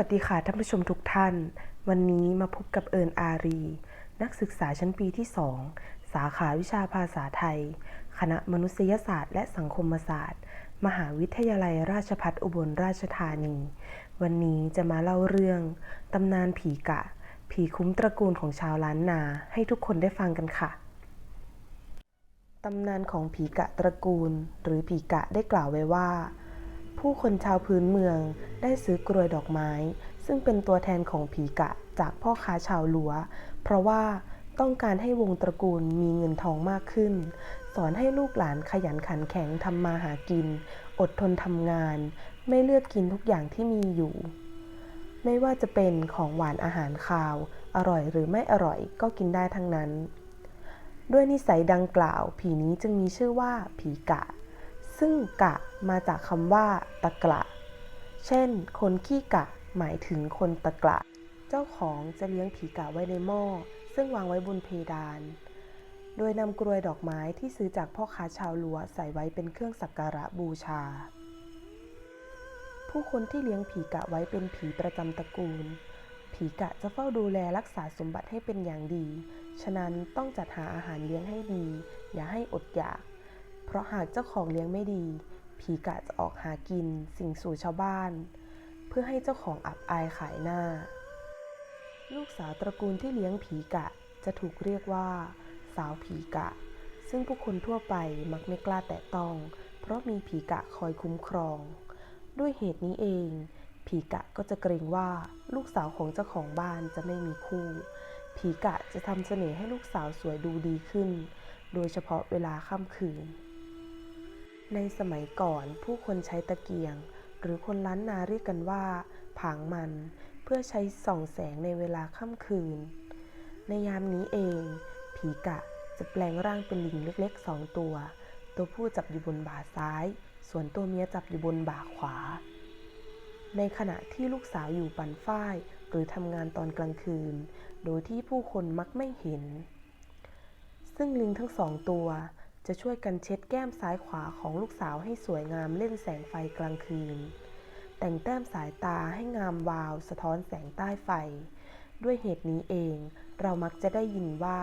วัสดีค่ะท่านผู้ชมทุกท่าน วันนี้มาพบกับเอิญอารี นักศึกษาชั้นปีที่ 2 สาขาวิชาภาษาไทย คณะมนุษยศาสตร์และสังคมศาสตร์ มหาวิทยาลัยราชภัฏอุบลราชธานี วันนี้จะมาเล่าเรื่องตำนานผีกะ ผีคุ้มตระกูลของชาวล้านนาให้ทุกคนได้ฟังกันค่ะตำนานของผีกะตระกูล หรือผีกะได้กล่าวไว้ว่า ผู้คนชาวพื้นเมืองได้ซื้อกรวยดอกไม้ ซึ่งเป็นตัวแทนของผีกะจากพ่อค้าชาวลัว เพราะว่าต้องการให้วงตระกูลมีเงินทองมากขึ้น สอนให้ลูกหลานขยันขันแข็งทำมาหากิน อดทนทำงาน ไม่เลือกกินทุกอย่างที่มีอยู่ ไม่ว่าจะเป็นของหวานอาหารคาว อร่อยหรือไม่อร่อยก็กินได้ทั้งนั้น ด้วยนิสัยดังกล่าว ผีนี้จึงมีชื่อว่าผีกะ ซึ่งกะมาจากคำว่าตะกละเช่น คนขี้กะหมายถึงคนตะกละเจ้าของจะเลี้ยงผีกะไว้ในหม้อ ซึ่งวางไว้บนเพดาน โดยนำกรวยดอกไม้ที่ซื้อจากพ่อค้าชาวลัวใส่ไว้เป็นเครื่องสักการะบูชา ผู้คนที่เลี้ยงผีกะไว้เป็นผีประจำตระกูล ผีกะจะเฝ้าดูแลรักษาสมบัติให้เป็นอย่างดี ฉะนั้นต้องจัดหาอาหารเลี้ยงให้ดี อย่าให้อดอยาก เพราะหากเจ้าของเลี้ยงไม่ดี ผีกะจะออกหากินสิ่งสู่ชาวบ้าน เพื่อให้เจ้าของอับอายขายหน้า ลูกสาวตระกูลที่เลี้ยงผีกะจะถูกเรียกว่า สาวผีกะ ซึ่งผู้คนทั่วไปมักไม่กล้าแตะต้อง เพราะมีผีกะคอยคุ้มครอง ด้วยเหตุนี้เอง ผีกะก็จะเกรงว่าลูกสาวของเจ้าของบ้านจะไม่มีคู่ผีกะจะทำเสน่ห์ให้ลูกสาวสวยดูดีขึ้น โดยเฉพาะเวลาค่ำคืน ในสมัยก่อนผู้คนใช้ตะเกียง หรือคนล้านนาเรียกกันว่า ผางมัน เพื่อใช้ส่องแสงในเวลาค่ำคืน ในยามนี้เอง ผีกะจะแปลงร่างเป็นลิงเล็กๆสองตัว ตัวผู้จับอยู่บนบ่าซ้าย ส่วนตัวเมียจับอยู่บนบ่าขวา ในขณะที่ลูกสาวอยู่ปั่นฝ้าย หรือทำงานตอนกลางคืน โดยที่ผู้คนมักไม่เห็น ซึ่งลิงทั้งสองตัว จะช่วยกันเช็ดแก้มซ้ายขวาของลูกสาวให้สวยงามเล่นแสงไฟกลางคืน แต่งแต้มสายตาให้งามวาว สะท้อนแสงใต้ไฟ ด้วยเหตุนี้เอง เรามักจะได้ยินว่า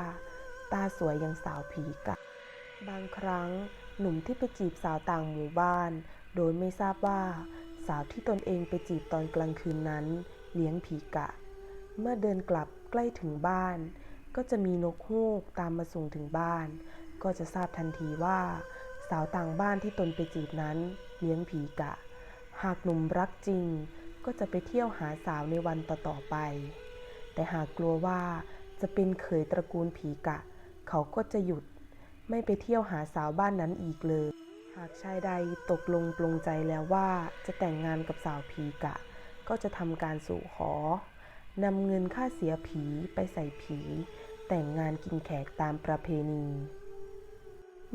ตาสวยอย่างสาวผีกะบางครั้งหนุ่มที่ไปจีบสาวต่างหมู่บ้าน โดยไม่ทราบว่าสาวที่ตนเองไปจีบตอนกลางคืนนั้น เลี้ยงผีกะ เมื่อเดินกลับใกล้ถึงบ้าน ก็จะมีนกฮูกตามมาส่งถึงบ้าน ก็จะทราบทันทีว่า สาวต่างบ้านที่ตนไปจีบนั้น เลี้ยงผีกะ หากหนุ่มรักจริง ก็จะไปเที่ยวหาสาวในวันต่อๆไป แต่หากกลัวว่าจะเป็นเขยตระกูลผีกะ เขาก็จะหยุด ไม่ไปเที่ยวหาสาวบ้านนั้นอีกเลย หากชายใดตกลงปลงใจแล้วว่าจะแต่งงานกับสาวผีกะ ก็จะทำการสู่ขอนำเงินค่าเสียผีไปใส่ผี แต่งงานกินแขกตามประเพณี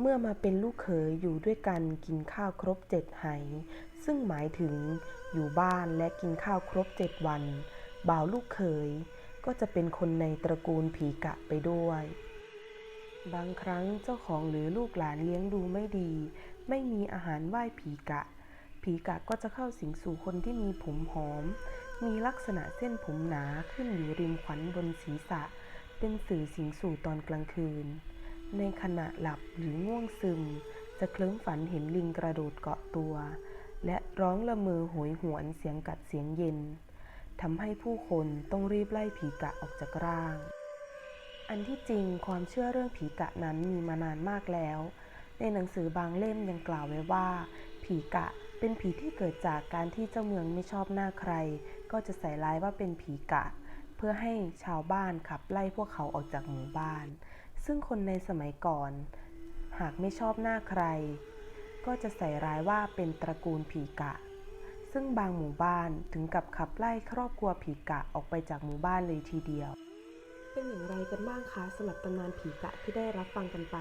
เมื่อมาเป็นลูกเขยอยู่ด้วยกันกินข้าวครบเจ็ดไหซึ่งหมายถึงอยู่บ้านและกินข้าวครบเจ็ดวัน บ่าวลูกเขยก็จะเป็นคนในตระกูลผีกะไปด้วย บางครั้งเจ้าของหรือลูกหลานเลี้ยงดูไม่ดี ไม่มีอาหารไหว้ผีกะ ผีกะก็จะเข้าสิงสู่คนที่มีผมหอม มีลักษณะเส้นผมหนาขึ้นอยู่ริมขวัญบนศีรษะ เป็นสื่อสิงสู่ตอนกลางคืน ในขณะหลับหรือง่วงซึม จะเคลิ้มฝันเห็นลิงกระโดดเกาะตัว และร้องละเมอโหยหวนเสียงกัดเสียงเย็นทำให้ผู้คนต้องรีบไล่ผีกะออกจากร่าง อันที่จริงความเชื่อเรื่องผีกะนั้นมีมานานมากแล้ว ในหนังสือบางเล่มยังกล่าวไว้ว่า ผีกะเป็นผีที่เกิดจากการที่เจ้าเมืองไม่ชอบหน้าใคร ก็จะใส่ร้ายว่าเป็นผีกะ เพื่อให้ชาวบ้านขับไล่พวกเขาออกจากหมู่บ้าน ซึ่งคนในสมัยก่อน หากไม่ชอบหน้าใคร ก็จะใส่ร้ายว่าเป็นตระกูลผีกะ ซึ่งบางหมู่บ้านถึงกับขับไล่ครอบครัวผีกะออกไปจากหมู่บ้านเลยทีเดียว เป็นอย่างไรกันบ้างคะสำหรับตำนานผีกะที่ได้รับฟังกันไป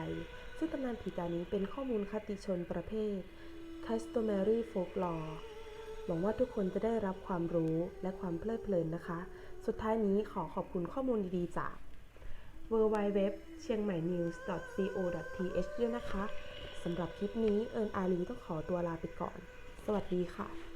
ซึ่งตำนานผีกะนี้เป็นข้อมูลคติชนประเภท customary folklore หวังว่าทุกคนจะได้รับความรู้และความเพลิดเพลินนะคะ สุดท้ายนี้ขอขอบคุณข้อมูลดีๆจาก w w w เชียงใหม่ news co th ด้วยนะคะ สำหรับคลิปนี้เอิญอาลีต้องขอตัวลาไปก่อน สวัสดีค่ะ